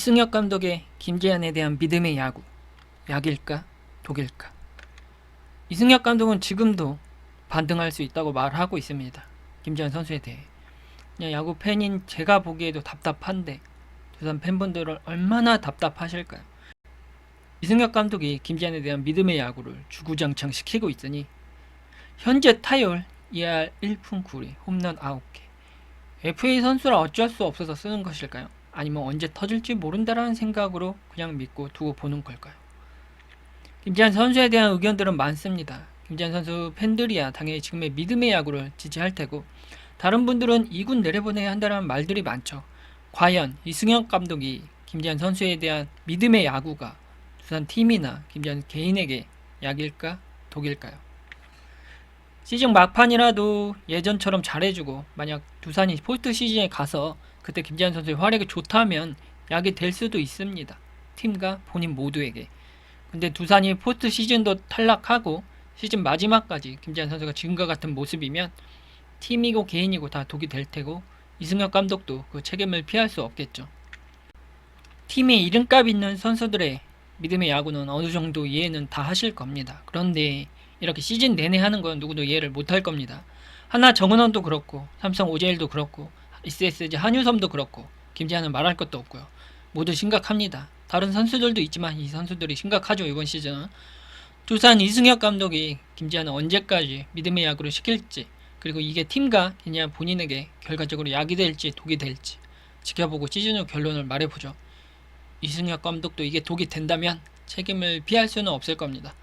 이승엽 감독의 김재한에 대한 믿음의 야구 약일까 독일까 이승엽 감독은 지금도 반등할 수 있다고 말하고 있습니다. 김재한 선수에 대해 그냥 야구 팬인 제가 보기에도 답답한데 두산 팬분들은 얼마나 답답하실까요? 이승엽 감독이 김재한에 대한 믿음의 야구를 주구장창 시키고 있으니 현재 타율 2할 1푼 9리 홈런 9개 FA 선수라 어쩔 수 없어서 쓰는 것일까요? 아니면 언제 터질지 모른다라는 생각으로 그냥 믿고 두고 보는 걸까요? 김재한 선수에 대한 의견들은 많습니다. 김재한 선수 팬들이야 당연히 지금의 믿음의 야구를 지지할 테고 다른 분들은 2군 내려보내야 한다는 말들이 많죠. 과연 이승엽 감독이 김재한 선수에 대한 믿음의 야구가 두산 팀이나 김재한 개인에게 약일까 독일까요? 시즌 막판이라도 예전처럼 잘해주고 만약 두산이 포스트 시즌에 가서 그때 김재한 선수의 활약이 좋다면 약이 될 수도 있습니다. 팀과 본인 모두에게. 근데 두산이 포스트 시즌도 탈락하고 시즌 마지막까지 김재한 선수가 지금과 같은 모습이면 팀이고 개인이고 다 독이 될 테고 이승엽 감독도 그 책임을 피할 수 없겠죠. 팀에 이름값 있는 선수들의 믿음의 야구는 어느 정도 이해는 다 하실 겁니다. 그런데 이렇게 시즌 내내 하는 건 누구도 이해를 못 할 겁니다. 하나 정은원도 그렇고 삼성 오재일도 그렇고 SSG 한유섬도 그렇고 김재한은 말할 것도 없고요. 모두 심각합니다. 다른 선수들도 있지만 이 선수들이 심각하죠 이번 시즌은. 두산 이승엽 감독이 김재한을 언제까지 믿음의 야구를 시킬지 그리고 이게 팀과 그냥 본인에게 결과적으로 약이 될지 독이 될지 지켜보고 시즌 후 결론을 말해보죠. 이승엽 감독도 이게 독이 된다면 책임을 피할 수는 없을 겁니다.